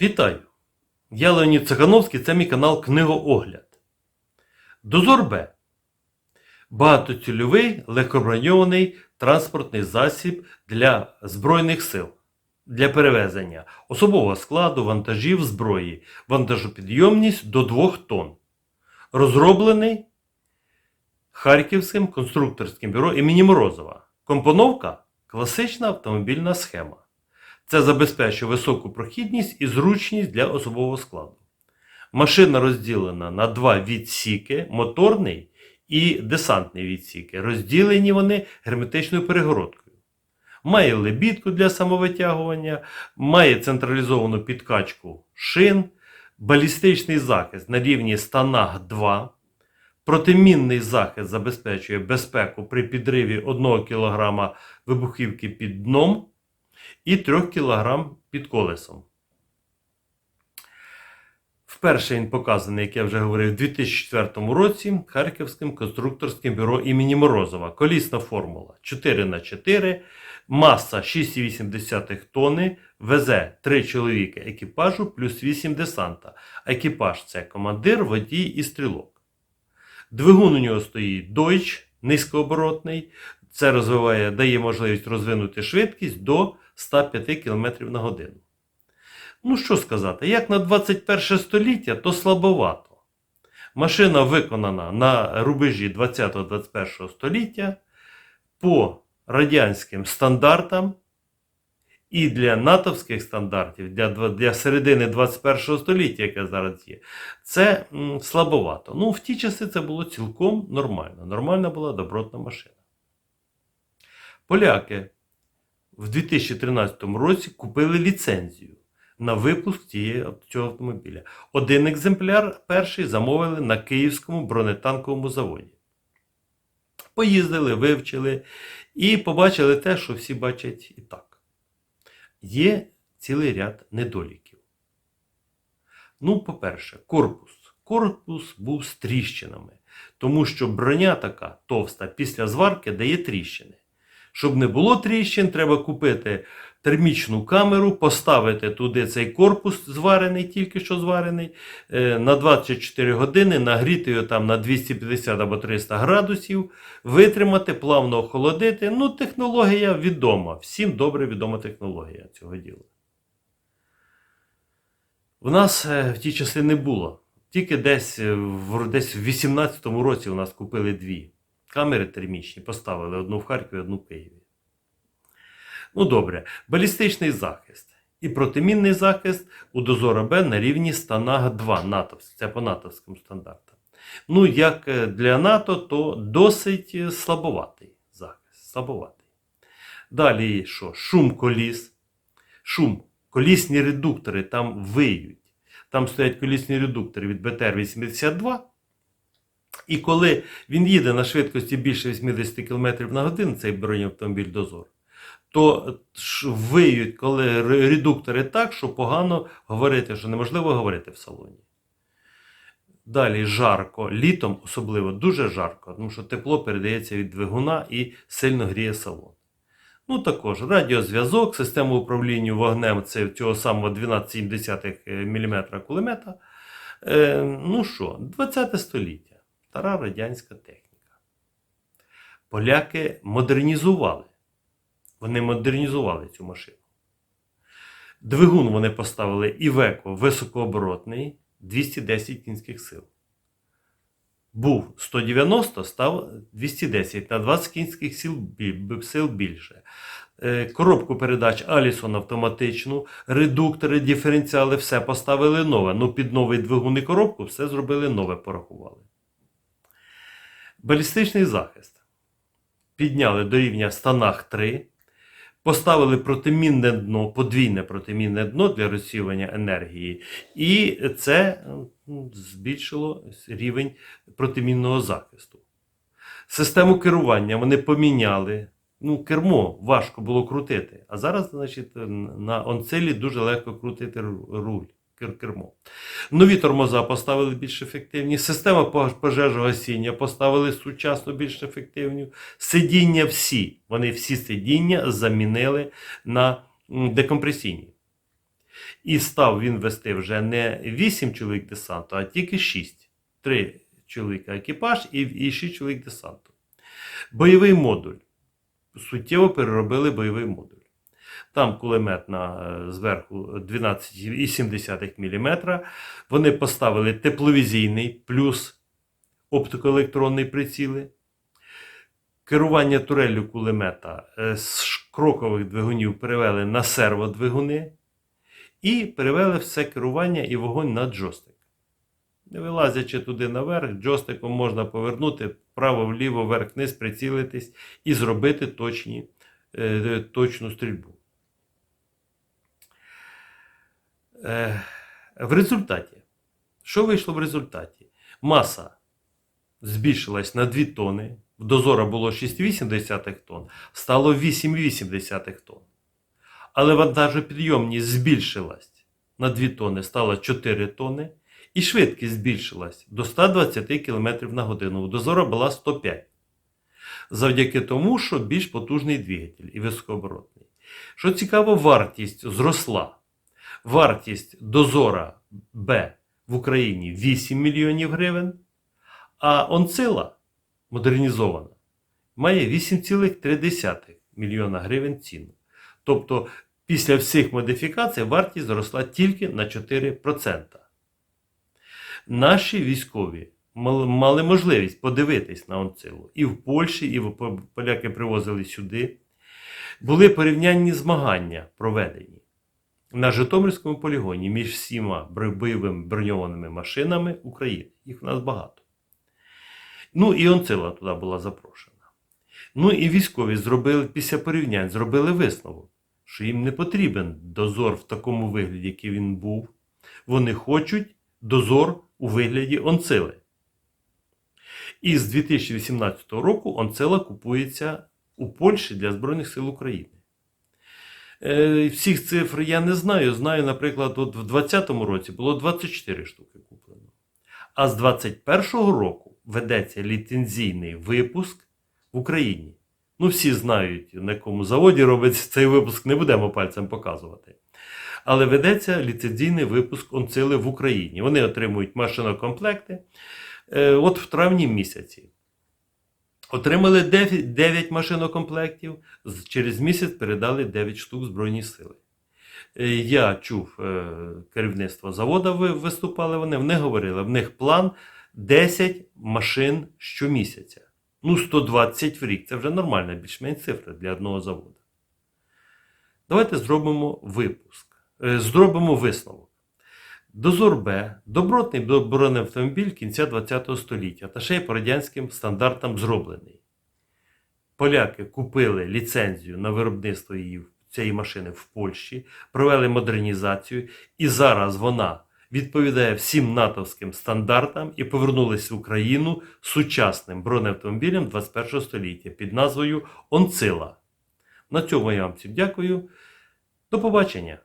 Вітаю! Я Леонід Цихановський, це мій канал Книгоогляд. Дозор Б. Багатоцільовий легкоброньований транспортний засіб для Збройних сил для перевезення особового складу, вантажів, зброї, вантажопідйомність до 2 тонн. Розроблений Харківським конструкторським бюро імені Морозова. Компоновка класична автомобільна схема. Це забезпечує високу прохідність і зручність для особового складу. Машина розділена на два відсіки моторний і десантний відсіки. Розділені вони герметичною перегородкою. Має лебідку для самовитягування, має централізовану підкачку шин, балістичний захист на рівні станаг 2. Протимінний захист забезпечує безпеку при підриві 1 кг вибухівки під дном і 3 кг під колесом. Вперше він показаний, як я вже говорив, у 2004 році Харківським конструкторським бюро імені Морозова. Колісна формула 4х4, маса 6,8 тонни, везе 3 чоловіки екіпажу плюс 8 десанта. Екіпаж це командир, водій і стрілок. Двигун у нього стоїть Deutsch, низькооборотний. Це розвиває, дає можливість розвинути швидкість до 105 км на годину. Ну, що сказати, як на 21 століття, то слабовато. Машина виконана на рубежі 20-21 століття по радянським стандартам і для натовських стандартів, для, для середини 21 століття, яке зараз є, це м, слабовато. Ну, в ті часи це було цілком нормально. Нормальна була добротна машина. Поляки в 2013 році купили ліцензію на випуск цього автомобіля. Один екземпляр перший замовили на Київському бронетанковому заводі. Поїздили, вивчили і побачили те, що всі бачать і так. Є цілий ряд недоліків. Ну, по-перше, корпус. Корпус був з тріщинами, тому що броня така товста після зварки дає тріщини. Щоб не було тріщин, треба купити термічну камеру, поставити туди цей корпус зварений, тільки що зварений, е, на 24 години, нагріти його там на 250 або 300 градусів, витримати, плавно охолодити. Ну, технологія відома. Всім добре відома технологія цього діла. У нас е, в ті часи не було. Тільки десь е, десь в 18-му році у нас купили дві камери термічні, поставили одну в Харкові, одну в Києві. Ну добре, балістичний захист і протимінний захист у дозора Б на рівні Станага 2 натовськ, це по натовським стандартам. Ну, як е, для НАТО, то досить е, слабоватий захист. Слабоватий. Далі що? Шум коліс. Шум. Колісні редуктори там виють. Там стоять колісні редуктори від БТР-82. І коли він їде на швидкості більше 80 км на годину, цей бронеавтомобіль дозор, то виють коли редуктори так, що погано говорити, що неможливо говорити в салоні. Далі жарко, літом особливо дуже жарко, тому що тепло передається від двигуна і сильно гріє салон. Ну також радіозв'язок, система управління вогнем це цього самого 12,7 мм кулемета. Е, ну що, 20 століття, стара радянська техніка. Поляки модернізували. Вони модернізували цю машину. Двигун вони поставили Івеко високооборотний 210 кінських сил. Був 190, став 210 на 20 кінських сил, сил більше. Е, Коробку передач Алісон автоматичну, редуктори, диференціали, все поставили нове. Ну, під новий двигун і коробку все зробили нове, порахували. Балістичний захист. Підняли до рівня станах 3. Поставили протимінне дно, подвійне протимінне дно для розсіювання енергії, і це збільшило рівень протимінного захисту. Систему керування вони поміняли. Ну, кермо важко було крутити. А зараз, значить, на онцелі дуже легко крутити руль, кермо. Нові тормоза поставили більш ефективні. Система пож- пожежогасіння поставили сучасно більш ефективну. Сидіння всі, вони всі сидіння замінили на декомпресійні. І став він вести вже не 8 чоловік десанту, а тільки 6. 3 чоловіка екіпаж і 6 чоловік десанту. Бойовий модуль. Суттєво переробили бойовий модуль. Там кулемет на, е, зверху 12,7 мм. Вони поставили тепловізійний плюс оптикоелектронний приціли. Керування туреллю кулемета е, з крокових двигунів перевели на серводвигуни і перевели все керування і вогонь на джойстик. Не вилазячи туди наверх, джойстиком можна повернути вправо-вліво, вверх-вниз, прицілитись і зробити точні, е, точну стрільбу. Е, в результаті, що вийшло в результаті? Маса збільшилась на 2 тони. В дозора було 6,8 тонн, стало 8,8 тонн. Але вантажопідйомність збільшилась на 2 тонни, стало 4 тонни. І швидкість збільшилась до 120 км на годину. У дозора була 105. Завдяки тому, що більш потужний двигатель і високооборотний. Що цікаво, вартість зросла. Вартість дозора Б в Україні 8 мільйонів гривень, а онцила модернізована має 8,3 мільйона гривень ціну. Тобто після всіх модифікацій вартість зросла тільки на 4%. Наші військові мали- можливість подивитись на онцилу. І в Польщі, і в поляки привозили сюди. Були порівнянні змагання проведені на Житомирському полігоні між всіма бойовими броньованими машинами України. Їх у нас багато. Ну і онцила туди була запрошена. Ну і військові зробили після порівнянь зробили висновок, що їм не потрібен дозор в такому вигляді, який він був. Вони хочуть дозор у вигляді онцили. І з 2018 року онцила купується у Польщі для Збройних сил України. Е, Всіх цифр я не знаю. Знаю, наприклад, от в 2020 році було 24 штуки куплено. А з 2021 року ведеться ліцензійний випуск в Україні. Ну, всі знають, на якому заводі робиться цей випуск, не будемо пальцем показувати. Але ведеться ліцензійний випуск онцили в Україні. Вони отримують машинокомплекти. Е, От в травні місяці отримали 9, 9 машинокомплектів, через місяць передали 9 штук Збройні сили. Е, Я чув е, керівництво заводу, ви- виступали вони, вони говорили, в них план 10 машин щомісяця. Ну, 120 в рік. Це вже нормальна більш-менш цифра для одного заводу. Давайте зробимо випуск. Е, Зробимо висновок. Дозор Б добротний добронний автомобіль кінця ХХ століття та ще й по радянським стандартам зроблений. Поляки купили ліцензію на виробництво її, цієї машини в Польщі, провели модернізацію, і зараз вона відповідає всім натовським стандартам і повернулась в Україну сучасним бронеавтомобілем 21 століття під назвою Онцила. На цьому я вам всім дякую. До побачення!